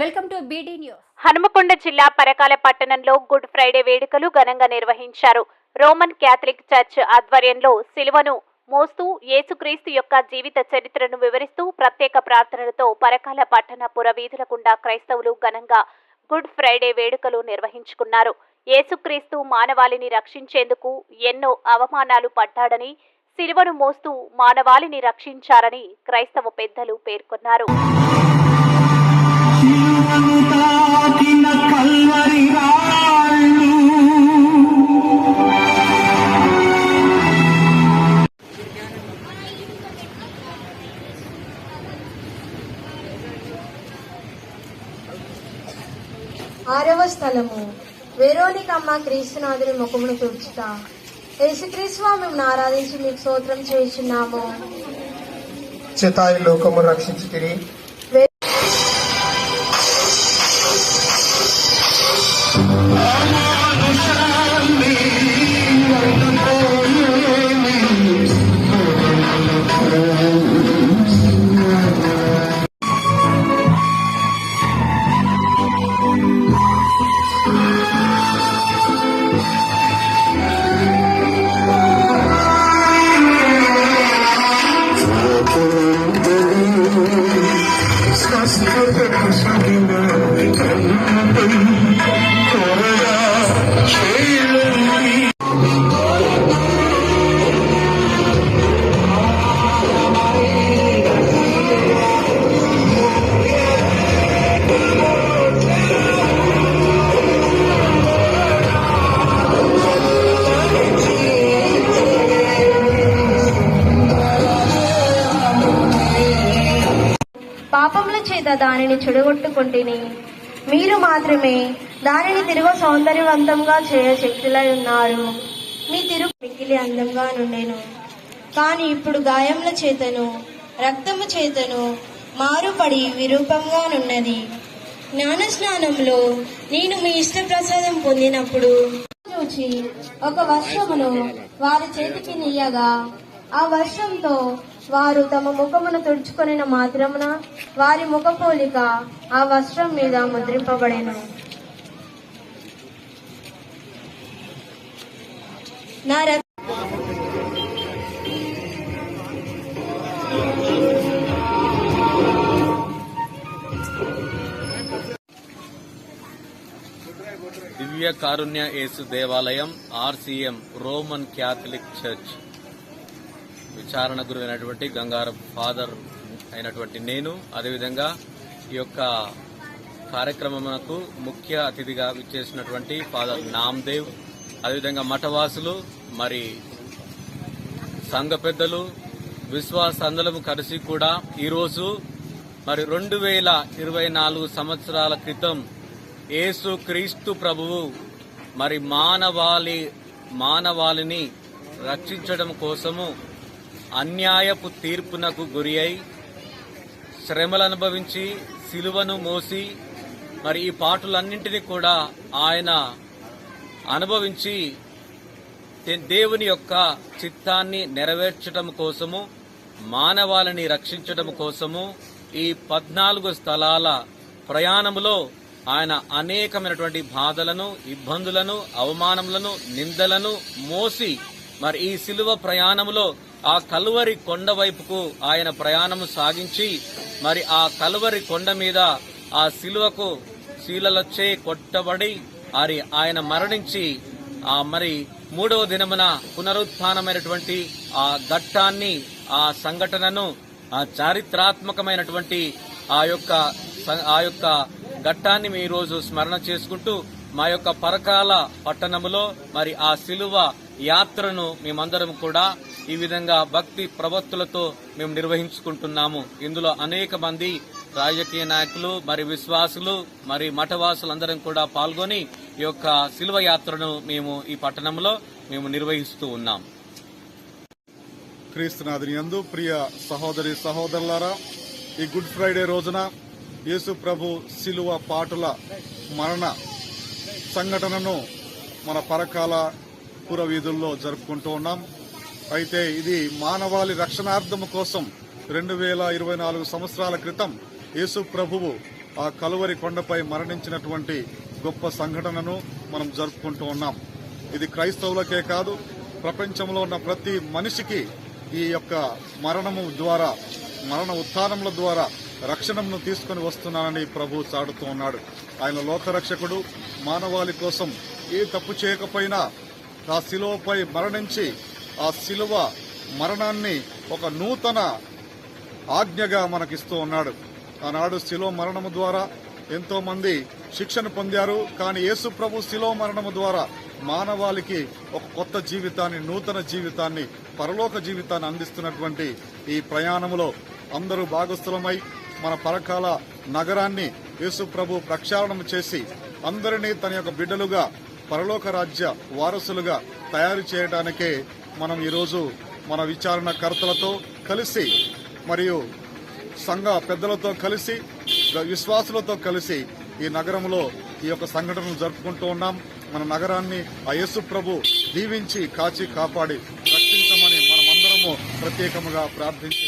Welcome to BD news. Hanumakonda జిల్లా పరకాల పట్టణంలో good Friday వేడుకలు ఘనంగా నిర్వహించారు. రోమన్ క్యాథలిక్ చర్చ్ ఆధ్వర్యంలో సిలువను మోస్తూ యేసుక్రీస్తు యొక్క జీవిత చరిత్రను వివరిస్తూ ప్రత్యేక ప్రార్థనలతో పరకాల పట్టణ పురవీధుల గుండా క్రైస్తవులు ఘనంగా గుడ్ ఫ్రైడే వేడుకలు నిర్వహించుకున్నారు. యేసుక్రీస్తు మానవాళిని రక్షించేందుకు ఎన్నో అవమానాలు పడ్డాడని సిలువను మోస్తూ మానవాళిని రక్షించారని క్రైస్తవ పెద్దలు పేర్కొన్నారు. ఆరవ స్థలము. వేరోనికమ్మ క్రీస్తునాథుని ముఖమును తుడుచుట. యేసుక్రీస్తు మేము ఆరాధించి మీకు స్తోత్రం చేస్తున్నాము చితాయి లోకము రక్షించితిరి. పాపముల చేత దానిని చెడగొట్టుకుంటుని. మీరు మాత్రమే దానిని తిరుగు సౌందర్యవంతంగా చేయ శక్తులై ఉన్నారు. మీ తిరుగు మిగిలి అందంగా నుండెను. కానీ ఇప్పుడు గాయముల చేతను రక్తము చేతను మారుపడి విరూపంగా నున్నది జ్ఞాన స్నానంలో నేను మీ ఇష్ట ప్రసాదం పొందినప్పుడు చూచి ఒక వర్షమును వారి చేతికి నీయగా ఆ వర్షంతో వారు తమ ముఖమును తుడుచుకొనిన మాత్రమున వారి ముఖ పోలిక ఆ వస్త్రం మీద ముద్రింపబడెను. నా దివ్య కారుణ్య యేసు దేవాలయం ఆర్సీఎం రోమన్ క్యాథలిక్ చర్చ్. విచారణ గురు అయినటువంటి గంగారం ఫాదర్ అయినటువంటి నేను అదేవిధంగా ఈ యొక్క కార్యక్రమమునకు ముఖ్య అతిథిగా విచ్చేసినటువంటి ఫాదర్ నామ్దేవ్ అదేవిధంగా మఠవాసులు మరి సంఘ పెద్దలు విశ్వాసందలము కలిసి కూడా ఈరోజు మరి రెండు వేల ఇరవై నాలుగు సంవత్సరాల క్రితం యేసు క్రీస్తు ప్రభువు మరి మానవాళి మానవాళిని రక్షించడం కోసము అన్యాయపు తీర్పునకు గురి అయి శ్రమలు అనుభవించి సిలువను మోసి మరి ఈ పాటలన్నింటినీ కూడా ఆయన అనుభవించి దేవుని యొక్క చిత్తాన్ని నెరవేర్చడం కోసము మానవాళిని రక్షించడం కోసము ఈ పద్నాలుగు స్థలాల ప్రయాణములో ఆయన అనేకమైనటువంటి బాధలను ఇబ్బందులను అవమానములను నిందలను మోసి మరి ఈ సిలువ ప్రయాణములో ఆ కలువరి కొండ వైపుకు ఆయన ప్రయాణము సాగించి మరి ఆ కలువరి కొండ మీద ఆ శిలువకు శీలలొచ్చే కొట్టబడి మరి ఆయన మరణించి ఆ మరి మూడవ దినమున పునరుత్నమైనటువంటి ఆ ఘట్టాన్ని ఆ సంఘటనను ఆ చారిత్రాత్మకమైనటువంటి ఆ యొక్క ఆ యొక్క ఘట్టాన్ని మీ రోజు స్మరణ చేసుకుంటూ మా యొక్క పరకాల పట్టణములో మరి ఆ శిలువ యాత్రను మేమందరం కూడా ఈ విధంగా భక్తి ప్రవత్తులతో మేము నిర్వహించుకుంటున్నాము. ఇందులో అనేక మంది రాజకీయ నాయకులు మరి విశ్వాసులు మరి మఠవాసులందరం కూడా పాల్గొని ఈ యొక్క సిలువ యాత్రను మేము ఈ పట్టణంలో మేము నిర్వహిస్తూ ఉన్నాం. క్రీస్తునాథుని యందు ప్రియ సహోదరి సహోదరులారా ఈ గుడ్ ఫ్రైడే రోజున యేసు ప్రభు శిలువ పాటుల మరణ సంఘటనను మన పరకాల పురవీధుల్లో జరుపుకుంటూ ఉన్నాం. అయితే ఇది మానవాళి రక్షణార్థం కోసం రెండు వేల ఇరవై నాలుగు సంవత్సరాల క్రితం యేసు ప్రభువు ఆ కలువరి కొండపై మరణించినటువంటి గొప్ప సంఘటనను మనం జరుపుకుంటూ ఉన్నాం. ఇది క్రైస్తవులకే కాదు ప్రపంచంలో ఉన్న ప్రతి మనిషికి ఈ యొక్క మరణము ద్వారా మరణ ఉత్థానముల ద్వారా రక్షణను తీసుకొని వస్తున్నానని ప్రభు చాడుతూ ఉన్నాడు. ఆయన లోకరక్షకుడు మానవాళి కోసం ఏ తప్పు చేయకపోయినా ఆ శిలువపై మరణించి ఆ శిలువ మరణాన్ని ఒక నూతన ఆజ్ఞగా మనకిస్తూ ఉన్నాడు. ఆనాడు శిలో మరణము ద్వారా ఎంతో మంది శిక్షణ పొందారు. కానీ యేసు ప్రభు శిలో మరణము ద్వారా మానవాళికి ఒక కొత్త జీవితాన్ని నూతన జీవితాన్ని పరలోక జీవితాన్ని అందిస్తున్నటువంటి ఈ ప్రయాణములో అందరూ భాగస్థులమై మన పరకాల నగరాన్ని యేసు ప్రభు ప్రక్షాళనం చేసి అందరినీ తన యొక్క బిడ్డలుగా పరలోక రాజ్య వారసులుగా తయారు చేయడానికే మనం ఈరోజు మన విచారణకర్తలతో కలిసి మరియు సంఘ పెద్దలతో కలిసి విశ్వాసులతో కలిసి ఈ నగరంలో ఈ యొక్క సంఘటనలు జరుపుకుంటూ ఉన్నాం. మన నగరాన్ని ఆ యేసు ప్రభు దీవించి కాచి కాపాడి రక్షించమని మనమందరము ప్రత్యేకముగా ప్రార్థించి